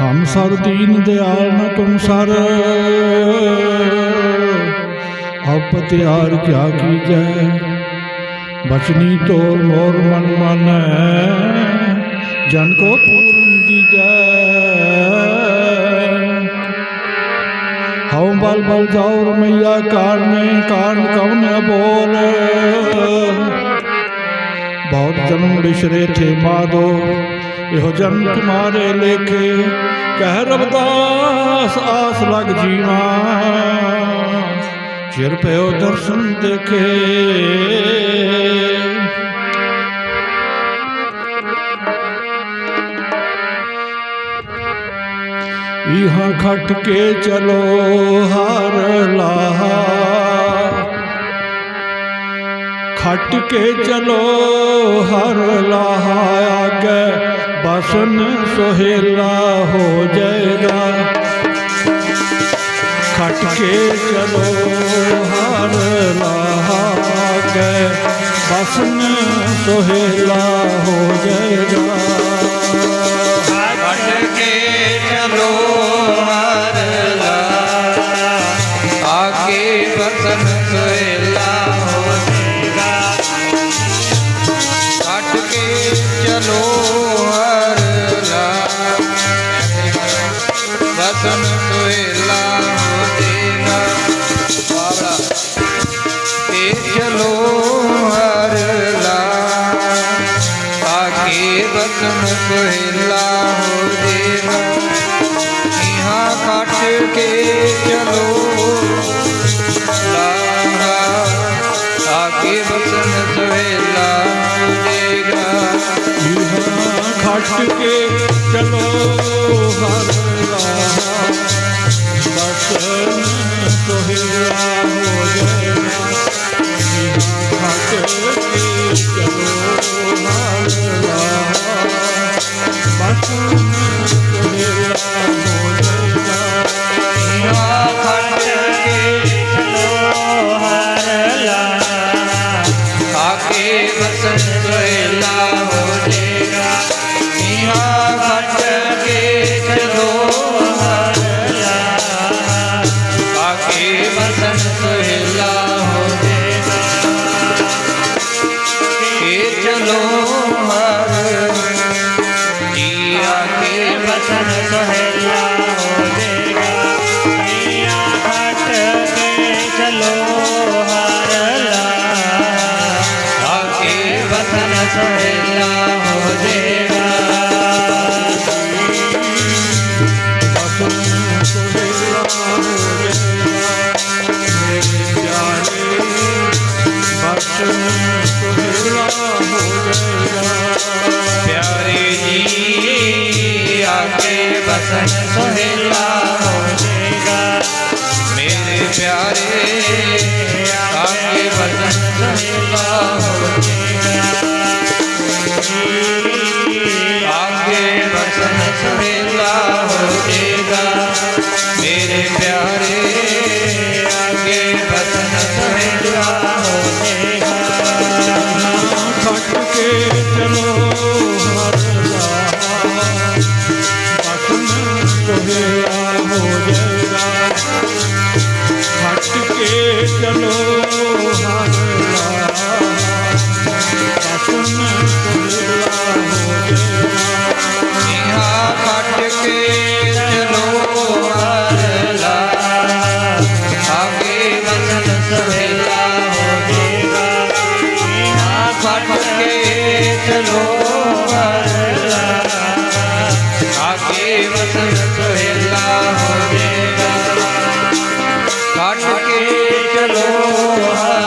ਹਮ sir Deen Dayal ਨ ਤੁਮ sir. ਆਪ ਤਿਆਰ ਕਿਆ ਕੀਜੈ, ਬਚਨੀ ਤੋਰ ਮੋਰ ਮਨ ਮਨ। ਜਨ ਕੋ ਪੂਰਨ ਦੀਜੈ। ਹਉ ਬਲ ਬਲ ਜਾਉ ਰਮਈਆ ਕਾਰਨੇ, ਕਾਰਨ ਕਉਨ ਬੋਲ। ਬਹੁਤ ਜਨਮ ਰਿਸ਼ਰੇ ਥੇ ਮਾਦੋ। ਇਹੋ ਜਨ ਤੁਮਾਰੇ ਲੇਖੇ, ਕਹਿ ਰਬਦਾਸ ਆਸ ਲਗ ਜੀਵਾ। ਚਿਰ ਪਿਓ ਦਰਸ਼ਨ ਦੇਖੇ। ਇਹਾਂ ਖੱਟ ਕੇ ਚਲੋ ਹਰ ਲਾਹ। ਖੱਟ ਕੇ ਚਲੋ ਹਰ ਲਾਹ ਆਗੇ ਬਸਨ ਸੋਹਿਲਾ ਹੋ ਜਾਏਗਾ। ਖਟ ਕੇ ਚਲੋ ਹਰ ਲਾਗੇ ਬਸਨ ਸੋਹਿਲਾ ਹੋ ਜਾਏਗਾ। ਆਕੇ ਬਸਨ Yeah. ਆਸਣ ਸੋਹੇਲਾ ਹੋਏਗਾ। ਮੇਰੇ ਪਿਆਰੇ हट के चलो हर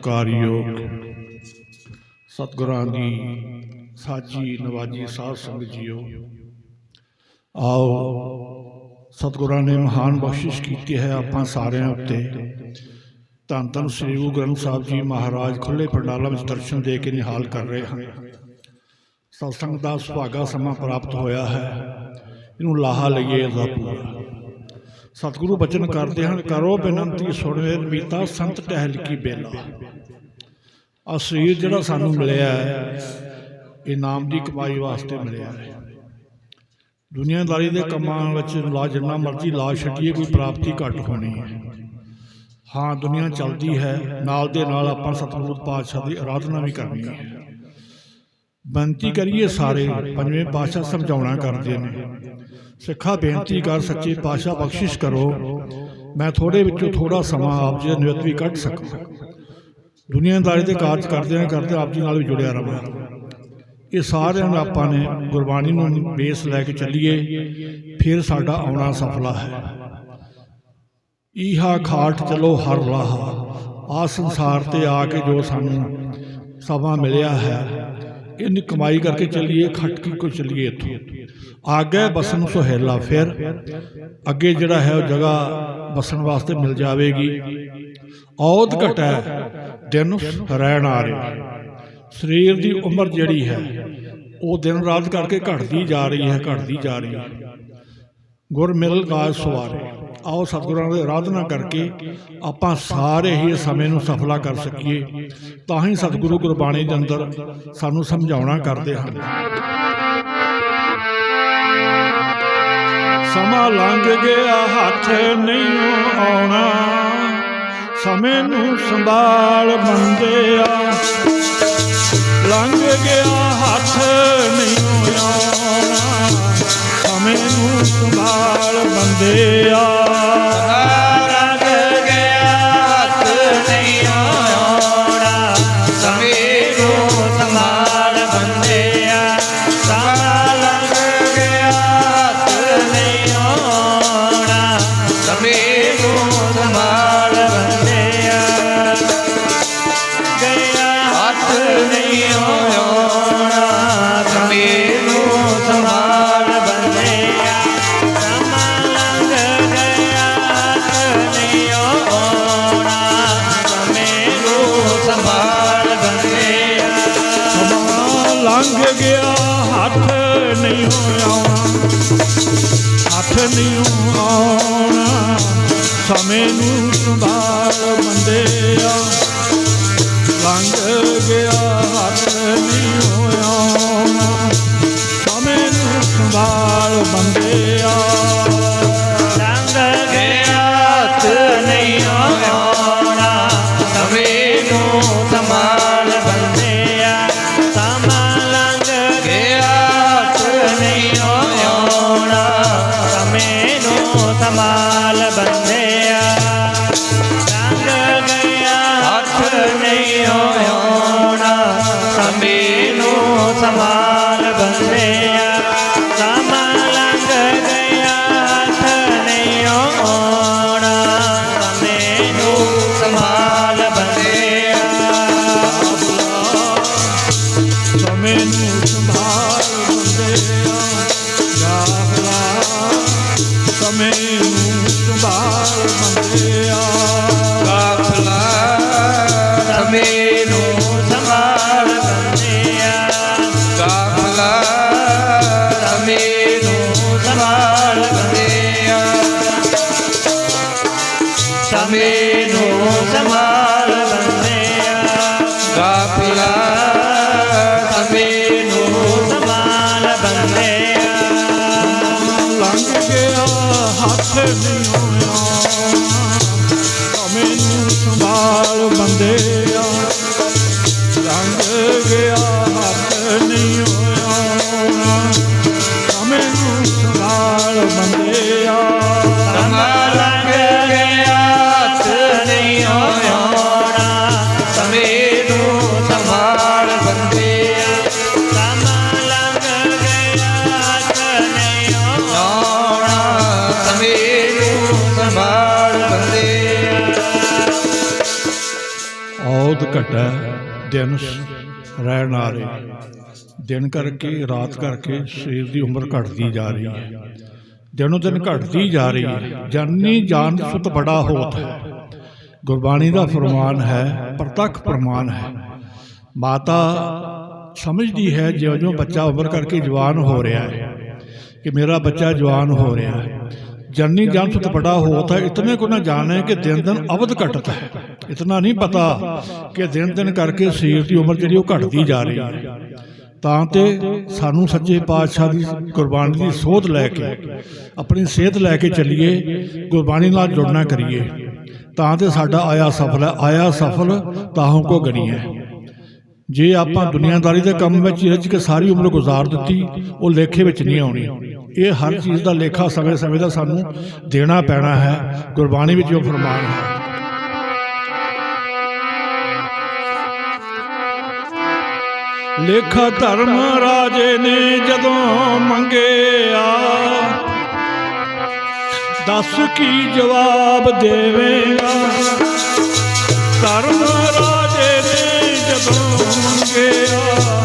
ਸਤਕਾਰਯੋਗ ਸਤਗੁਰਾਂ ਦੀ ਸਾਜੀ ਨਵਾਜੀ ਸਾਧ ਸੰਗਤ ਜੀਓ। ਆਓ ਸਤਗੁਰਾਂ ਨੇ ਮਹਾਨ ਬਖਸ਼ਿਸ਼ ਕੀਤੀ ਹੈ ਆਪਾਂ ਸਾਰਿਆਂ ਉੱਤੇ। ਧੰਨ ਧੰਨ ਸ੍ਰੀ ਗੁਰੂ ਗ੍ਰੰਥ ਸਾਹਿਬ ਜੀ ਮਹਾਰਾਜ ਖੁੱਲੇ ਪੰਡਾਲਾਂ ਵਿੱਚ ਦਰਸ਼ਨ ਦੇ ਕੇ ਨਿਹਾਲ ਕਰ ਰਹੇ ਹਨ। ਸਤਸੰਗ ਦਾ ਸੁਭਾਗਾ ਸਮਾਂ ਪ੍ਰਾਪਤ ਹੋਇਆ ਹੈ। ਇਹਨੂੰ ਲਾਹਾ ਲਈਏ ਜ਼ਾ ਪੂਰਾ। ਸਤਿਗੁਰੂ ਬਚਨ ਕਰਦੇ ਹਨ, ਕਰੋ ਬੇਨੰਤੀ ਸੁਣਵੇ ਮੀਤਾ, ਸੰਤ ਟਹਿਲ ਕੀ ਬੇਲਾ। ਆ ਸਰੀਰ ਜਿਹੜਾ ਸਾਨੂੰ ਮਿਲਿਆ ਹੈ, ਇਹ ਨਾਮ ਦੀ ਕਮਾਈ ਵਾਸਤੇ ਮਿਲਿਆ ਹੈ। ਦੁਨੀਆਦਾਰੀ ਦੇ ਕੰਮਾਂ ਵਿੱਚ ਲਾ ਜਿੰਨਾ ਮਰਜ਼ੀ ਲਾ ਛੱਡੀਏ, ਕੋਈ ਪ੍ਰਾਪਤੀ ਘੱਟ ਹੋਣੀ ਹੈ। ਹਾਂ, ਦੁਨੀਆ ਚੱਲਦੀ ਹੈ, ਨਾਲ ਦੇ ਨਾਲ ਆਪਾਂ ਸਤਿਗੁਰੂ ਪਾਤਸ਼ਾਹ ਦੀ ਆਰਾਧਨਾ ਵੀ ਕਰਨੀ ਹੈ। ਬੇਨਤੀ ਕਰੀਏ ਸਾਰੇ ਪੰਜਵੇਂ ਪਾਤਸ਼ਾਹ ਸਮਝਾਉਣਾ ਕਰਦੇ ਨੇ। ਸਿੱਖਾ ਬੇਨਤੀ ਕਰ ਸੱਚੇ ਪਾਤਸ਼ਾਹ ਬਖਸ਼ਿਸ਼ ਕਰੋ। ਮੈਂ ਥੋੜੇ ਵਿੱਚੋਂ ਥੋੜਾ ਸਮਾਂ ਆਪ ਜੀ ਦਾ ਨਿਯਤ ਵੀ ਕੱਢ ਸਕਾਂ ਦੁਨੀਆਦਾਰੀ ਦੇ ਕਾਰਜ ਕਰਦੇ ਹਾਂ ਕਰਦੇ ਆਪ ਜੀ ਨਾਲ ਵੀ ਜੁੜਿਆ ਰਵਾਂ। ਇਹ ਸਾਰਿਆਂ ਨੂੰ ਆਪਾਂ ਨੇ ਗੁਰਬਾਣੀ ਨੂੰ ਬੇਸ ਲੈ ਕੇ ਚੱਲੀਏ। ਫਿਰ ਸਾਡਾ ਆਉਣਾ ਸਫਲਾ ਹੈ। ਈਹਾ ਖਾਟ ਚਲੋ ਹਰ ਲਾਹਾ। ਆ ਸੰਸਾਰ ਤੇ ਆ ਕੇ ਜੋ ਸਾਨੂੰ ਸਮਾਂ ਮਿਲਿਆ ਹੈ ਇੰਨੀ ਕਮਾਈ ਕਰਕੇ ਚੱਲੀਏ, ਖੱਟ ਕੀ ਕੋ ਚੱਲੀਏ ਇੱਥੋਂ। ਆਗੇ ਬਸਨ ਸੁਹੇਲਾ ਫਿਰ। ਅੱਗੇ ਜਿਹੜਾ ਹੈ ਉਹ ਜਗ੍ਹਾ ਬਸਣ ਵਾਸਤੇ ਮਿਲ ਜਾਵੇਗੀ। ਔਦ ਘਟੈ, ਦਿਨ ਰਹਿਣ ਆ ਰਹੇ। ਸਰੀਰ ਦੀ ਉਮਰ ਜਿਹੜੀ ਹੈ, ਉਹ ਦਿਨ ਰਾਤ ਕਰਕੇ ਘਟਦੀ ਜਾ ਰਹੀ ਹੈ, ਘਟਦੀ ਜਾ ਰਹੀ ਹੈ। ਗੁਰ ਮਿਲ ਕਾਜ ਸਵਾਰੇ। ਆਓ ਸਤਿਗੁਰਾਂ ਦੀ ਆਰਾਧਨਾ ਕਰਕੇ ਆਪਾਂ ਸਾਰੇ ਹੀ ਇਸ ਸਮੇਂ ਨੂੰ ਸਫਲਾ ਕਰ ਸਕੀਏ। ਤਾਂ ਹੀ ਸਤਿਗੁਰੂ ਗੁਰਬਾਣੀ ਦੇ ਅੰਦਰ ਸਾਨੂੰ ਸਮਝਾਉਣਾ ਕਰਦੇ ਹਨ। ਸਮਾਂ ਲੰਘ ਗਿਆ, ਹੱਥ ਨਹੀਂ ਆਉਣਾ। ਸਮੇਂ ਨੂੰ ਸੰਭਾਲ ਬੰਦਿਆ ਲੰਘ ਗਿਆ, ਹੱਥ ਨਹੀਂ ਆਉਣਾ। ਸਮੇਂ ਨੂੰ ਸੰਭਾਲ ਬੰਦਿਆ ਘਟੈ, ਦਿਨ ਰਹਿਣ ਆ ਰਹੇ। ਦਿਨ ਕਰਕੇ, ਰਾਤ ਕਰਕੇ ਸਰੀਰ ਦੀ ਉਮਰ ਘਟਦੀ ਜਾ ਰਹੀ ਹੈ। ਦਿਨੋਂ ਦਿਨ ਘਟਦੀ ਜਾ ਰਹੀ ਹੈ। ਜਾਨੀ ਜਾਨ ਸੁਤ ਬੜਾ ਹੋਤ ਹੈ। ਗੁਰਬਾਣੀ ਦਾ ਫਰਮਾਨ ਹੈ, ਪ੍ਰਤੱਖ ਪ੍ਰਮਾਨ ਹੈ। ਮਾਤਾ ਸਮਝਦੀ ਹੈ ਜਿਉਂ ਜਿਉਂ ਬੱਚਾ ਉਮਰ ਕਰਕੇ ਜਵਾਨ ਹੋ ਰਿਹਾ ਹੈ, ਕਿ ਮੇਰਾ ਬੱਚਾ ਜਵਾਨ ਹੋ ਰਿਹਾ ਹੈ। ਜਨਨੀ ਜਾਨ ਸੁਤ ਬੜਾ ਹੋਤਾ ਹੈ ਇਤਨੇ ਕੋ ਨਾ ਜਾਣੇ ਕਿ ਦਿਨ ਦਿਨ ਅਵਧ ਘਟਦਾ ਹੈ। ਇਤਨਾ ਨਹੀਂ ਪਤਾ ਕਿ ਦਿਨ ਦਿਨ ਕਰਕੇ ਸਰੀਰ ਦੀ ਉਮਰ ਜਿਹੜੀ ਉਹ ਘਟਦੀ ਜਾ ਰਹੀ ਹੈ। ਤਾਂ ਤੇ ਸਾਨੂੰ ਸੱਚੇ ਪਾਤਸ਼ਾਹ ਦੀ ਗੁਰਬਾਣੀ ਦੀ ਸੋਧ ਲੈ ਕੇ ਆਪਣੀ ਸਿਹਤ ਲੈ ਕੇ ਚੱਲੀਏ ਗੁਰਬਾਣੀ ਨਾਲ ਜੁੜਨਾ ਕਰੀਏ। ਤਾਂ ਤੇ ਸਾਡਾ ਆਇਆ ਸਫਲ ਹੈ ਆਇਆ ਸਫਲ ਤਾਹੋਂ ਕੋ ਗਣੀਏ ਜੇ ਆਪਾਂ ਦੁਨੀਆਦਾਰੀ ਦੇ ਕੰਮ ਵਿੱਚ ਹੀ ਰੱਜ ਕੇ ਸਾਰੀ ਉਮਰ ਗੁਜ਼ਾਰ ਦਿੱਤੀ ਉਹ ਲੇਖੇ ਵਿੱਚ ਨਹੀਂ ਆਉਣੀ। ਇਹ ਹਰ ਚੀਜ਼ ਦਾ ਲੇਖਾ ਸਮੇਂ-ਸਮੇਂ ਦਾ ਸਾਨੂੰ ਦੇਣਾ ਪੈਣਾ ਹੈ, ਗੁਰਬਾਣੀ ਵਿੱਚ ਉਹ ਫਰਮਾਨ ਹੈ। ਲੇਖਾ ਧਰਮ ਰਾਜੇ ਨੇ ਜਦੋਂ ਮੰਗਿਆ, ਦੱਸ ਕੀ ਜਵਾਬ ਦੇਵੇਂਗਾ? ਧਰਮ ਰਾਜੇ ਨੇ ਜਦੋਂ ਮੰਗਿਆ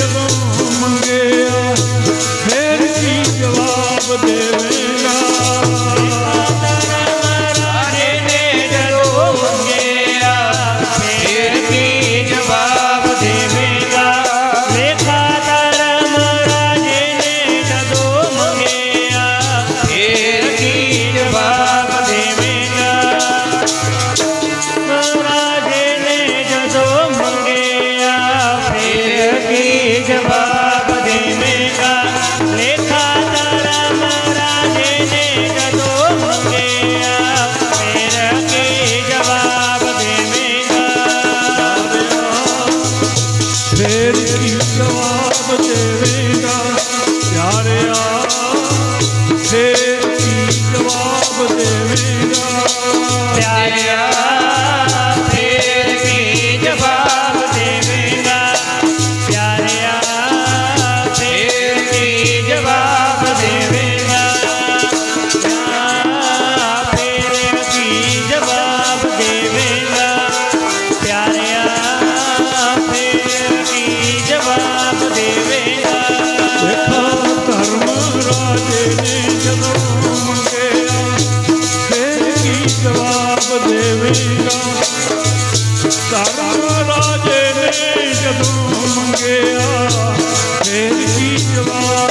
ਨੇ ਜਦੋਂ ਫਿਰ ਕੀ ਜਵਾਬ ਦੇਵੇਗਾ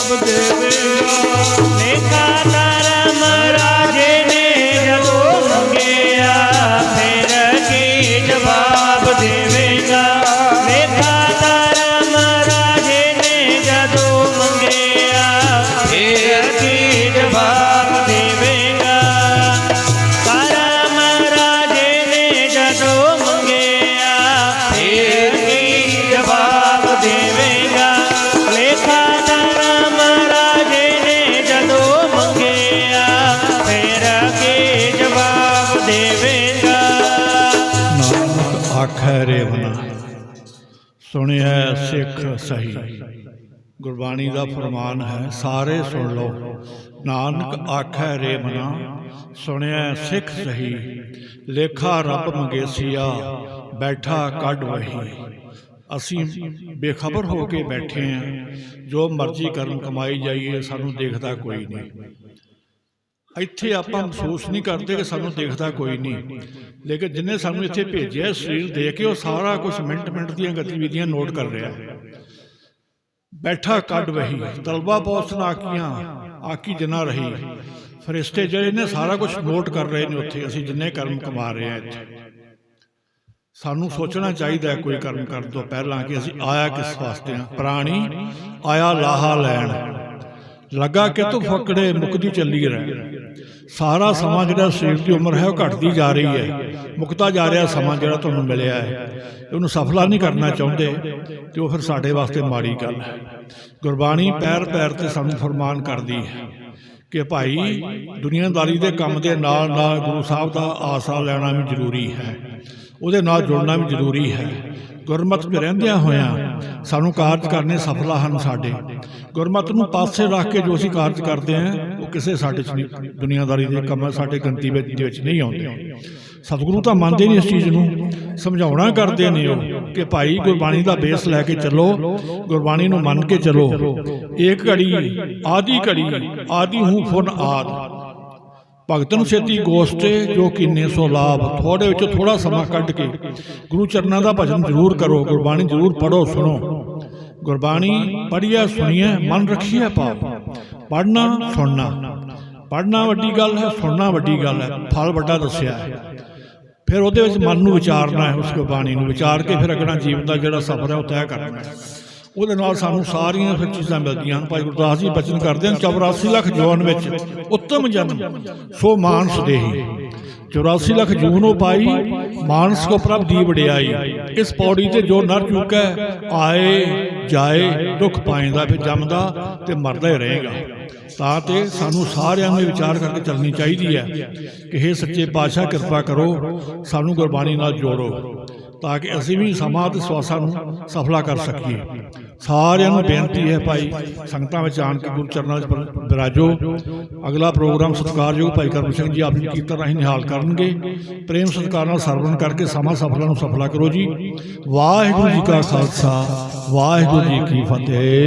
ਜਵਾਬ ਸਿੱਖ ਸਹੀ। ਗੁਰਬਾਣੀ ਦਾ ਫਰਮਾਨ ਹੈ, ਸਾਰੇ ਸੁਣ ਲਓ। ਨਾਨਕ ਆਖੈ ਰੇਵਨਾ ਸੁਣਿਆ ਸਿੱਖ ਸਹੀ। ਲੇਖਾ ਰੱਬ ਮੰਗੇਸੀਆ, ਬੈਠਾ ਕੱਢ ਵਹੀ। ਅਸੀਂ ਬੇਖਬਰ ਹੋ ਕੇ ਬੈਠੇ ਹਾਂ ਜੋ ਮਰਜ਼ੀ ਕਰਨ ਕਮਾਈ ਜਾਈਏ, ਸਾਨੂੰ ਦੇਖਦਾ ਕੋਈ ਨਹੀਂ। ਇੱਥੇ ਆਪਾਂ ਮਹਿਸੂਸ ਨਹੀਂ ਕਰਦੇ ਕਿ ਸਾਨੂੰ ਦੇਖਦਾ ਕੋਈ ਨਹੀਂ। ਲੇਕਿਨ ਜਿਨੇ ਸਾਨੂੰ ਇੱਥੇ ਭੇਜਿਆ ਸਰੀਰ ਦੇ ਕੇ ਉਹ ਸਾਰਾ ਕੁਝ ਮਿੰਟ ਮਿੰਟ ਦੀਆਂ ਗਤੀਵਿਧੀਆਂ ਨੋਟ ਕਰ ਰਿਹਾ। ਹੈ ਬੈਠਾ ਕੱਢ ਵਹੀ ਤਲਬਾ ਪੋਸਨ ਆਕੀਆਂ ਆਕੀ ਜਨਾ ਰਹੀ। ਫਰਿਸ਼ਤੇ ਜਿਹੜੇ ਨੇ ਸਾਰਾ ਕੁਝ ਨੋਟ ਕਰ ਰਹੇ ਨੇ ਉੱਥੇ ਅਸੀਂ ਜਿੰਨੇ ਕਰਮ ਕਮਾ ਰਹੇ ਹਾਂ ਇੱਥੇ। ਸਾਨੂੰ ਸੋਚਣਾ ਚਾਹੀਦਾ ਹੈ ਕੋਈ ਕਰਮ ਕਰਨ ਤੋਂ ਪਹਿਲਾਂ ਕਿ ਅਸੀਂ ਆਇਆ ਕਿਸ ਵਾਸਤੇ ਹਾਂ। ਪ੍ਰਾਣੀ ਆਇਆ ਲਾਹਾ ਲੈਣ। ਲੱਗਾ ਕਿ ਤੂੰ ਫਕੜੇ ਮੁਕਦੀ ਚੱਲੀ ਰਹਿ। ਸਾਰਾ ਸਮਾਂ ਜਿਹੜਾ ਸਰੀਰ ਦੀ ਉਮਰ ਹੈ ਉਹ ਘਟਦੀ ਜਾ ਰਹੀ ਹੈ। ਮੁਕਤਾ ਜਾ ਰਿਹਾ ਸਮਾਂ ਜਿਹੜਾ ਤੁਹਾਨੂੰ ਮਿਲਿਆ ਹੈ। ਉਹਨੂੰ ਸਫਲਾ ਨਹੀਂ ਕਰਨਾ ਚਾਹੁੰਦੇ, ਤੇ ਉਹ ਫਿਰ ਸਾਡੇ ਵਾਸਤੇ ਮਾੜੀ ਗੱਲ ਹੈ। ਗੁਰਬਾਣੀ ਪੈਰ ਪੈਰ ਤੇ ਸਾਨੂੰ ਫਰਮਾਨ ਕਰਦੀ ਹੈ ਕਿ ਭਾਈ, ਦੁਨੀਆਦਾਰੀ ਦੇ ਕੰਮ ਦੇ ਨਾਲ ਨਾਲ ਗੁਰੂ ਸਾਹਿਬ ਦਾ ਆਸਰਾ ਲੈਣਾ ਵੀ ਜ਼ਰੂਰੀ ਹੈ। ਉਹਦੇ ਨਾਲ ਜੁੜਨਾ ਵੀ ਜ਼ਰੂਰੀ ਹੈ। ਗੁਰਮਤਿ 'ਚ ਰਹਿੰਦਿਆਂ ਹੋਇਆਂ ਸਾਨੂੰ ਕਾਰਜ ਕਰਨੇ ਸਫਲਾ ਹਨ ਸਾਡੇ। ਗੁਰਮਤ ਨੂੰ ਪਾਸੇ ਰੱਖ ਕੇ ਜੋ ਅਸੀਂ ਕਾਰਜ ਕਰਦੇ ਹਾਂ ਉਹ ਕਿਸੇ ਸਾਡੇ ਚ ਨਹੀਂ ਦੁਨੀਆਦਾਰੀ ਦੇ ਕੰਮ ਸਾਡੇ ਗੰਤੀ ਵਿੱਚ ਵਿੱਚ ਨਹੀਂ ਆਉਂਦੇ। ਸਤਿਗੁਰੂ ਤਾਂ ਮੰਨਦੇ ਨਹੀਂ ਇਸ ਚੀਜ਼ ਨੂੰ। ਸਮਝਾਉਣਾ ਕਰਦੇ ਨੇ ਉਹ ਕਿ ਭਾਈ ਗੁਰਬਾਣੀ ਦਾ ਬੇਸ ਲੈ ਕੇ ਚੱਲੋ, ਗੁਰਬਾਣੀ ਨੂੰ ਮੰਨ ਕੇ ਚੱਲੋ। ਏਕ ਘੜੀ, ਆਦੀ ਘੜੀ, ਆਦੀ ਹੂੰ ਫੁਨ ਆਦ। ਭਗਤਨ ਛੇਤੀ ਗੋਸਤੇ ਜੋ ਕਿੰਨੇ ਸੋ ਲਾਭ ਥੋੜੇ ਵਿੱਚ ਥੋੜਾ ਸਮਾਂ ਕੱਢ ਕੇ ਗੁਰੂ ਚਰਨਾਂ ਦਾ ਭਜਨ ਜ਼ਰੂਰ ਕਰੋ, ਗੁਰਬਾਣੀ ਜ਼ਰੂਰ ਪੜੋ ਸੁਣੋ। ਗੁਰਬਾਣੀ ਪੜ੍ਹੀਏ, ਸੁਣੀਏ, ਮਨ ਰੱਖੀਏ ਪਾਪ ਪੜਨਾ ਸੁਣਨਾ। ਪੜਨਾ ਵੱਡੀ ਗੱਲ ਹੈ, ਸੁਣਨਾ ਵੱਡੀ ਗੱਲ ਹੈ। ਫਲ ਵੱਡਾ ਦੱਸਿਆ ਹੈ। ਫਿਰ ਉਹਦੇ ਵਿੱਚ ਮਨ ਨੂੰ ਵਿਚਾਰਨਾ ਹੈ, ਉਸ ਬਾਣੀ ਨੂੰ ਵਿਚਾਰ ਕੇ ਫਿਰ ਅਗਲਾ ਜੀਵਨ ਦਾ ਜਿਹੜਾ ਸਫ਼ਰ ਹੈ, ਉਹ ਤੈਅ ਕਰਨਾ ਹੈ। ਉਹਦੇ ਨਾਲ ਸਾਨੂੰ ਸਾਰੀਆਂ ਫਿਰ ਚੀਜ਼ਾਂ ਮਿਲਦੀਆਂ ਹਨ। ਭਾਈ ਗੁਰਦਾਸ ਜੀ ਬਚਨ ਕਰਦੇ ਹਨ 84 ਲੱਖ ਜੋਨ ਵਿੱਚ ਉੱਤਮ ਜਨਮ, ਸੋ ਮਾਨਸ ਦੇਹੀ। 84 ਲੱਖ ਜੂਨੋ ਪਾਈ, ਮਾਨਸ ਕੋ ਪ੍ਰਭ ਦੀ ਵਡਿਆਈ। ਇਸ ਪੌੜੀ ਤੇ ਜੋ ਨਰ ਚੁੱਕਾ, ਆਏ, ਜਾਏ, ਦੁੱਖ ਪਾਏਂਦਾ ਫਿਰ ਜੰਮਦਾ ਤੇ ਮਰਦਾ ਹੀ ਰਹੇਗਾ। ਤਾਂ ਤੇ ਸਾਨੂੰ ਸਾਰਿਆਂ ਨੂੰ ਵਿਚਾਰ ਕਰਕੇ ਚੱਲਣੀ ਚਾਹੀਦੀ ਹੈ ਕਿ ਇਹ ਸੱਚੇ ਪਾਤਸ਼ਾਹ, ਕਿਰਪਾ ਕਰੋ, ਸਾਨੂੰ ਗੁਰਬਾਣੀ ਨਾਲ ਜੋੜੋ, ਤਾਂ ਕਿ ਅਸੀਂ ਵੀ ਸਮਾਂ ਤੇ ਸਵਾਸਾਂ ਨੂੰ ਸਫਲਾ ਕਰ ਸਕੀਏ। ਸਾਰਿਆਂ ਨੂੰ ਬੇਨਤੀ ਹੈ ਭਾਈ, ਸੰਗਤਾਂ ਵਿੱਚ ਆਣ ਕੇ ਗੁਰੂ ਚਰਨਾਂ 'ਚ ਬਿਰ- ਬਿਰਾਜੋ। ਅਗਲਾ ਪ੍ਰੋਗਰਾਮ ਸਤਿਕਾਰਯੋਗ ਭਾਈ ਕਰਮ ਸਿੰਘ ਜੀ ਆਪਣੀ ਕੀਰਤਨ ਰਾਹੀਂ ਨਿਹਾਲ ਕਰਨਗੇ। ਪ੍ਰੇਮ ਸਤਿਕਾਰ ਨਾਲ ਸਰਵਣ ਕਰਕੇ ਸਮਾਂ ਸਫਲਾ ਨੂੰ ਸਫਲਾ ਕਰੋ ਜੀ। ਵਾਹਿਗੁਰੂ ਜੀ ਕਾ ਖਾਲਸਾ, ਵਾਹਿਗੁਰੂ ਜੀ ਕੀ ਫਤਿਹ।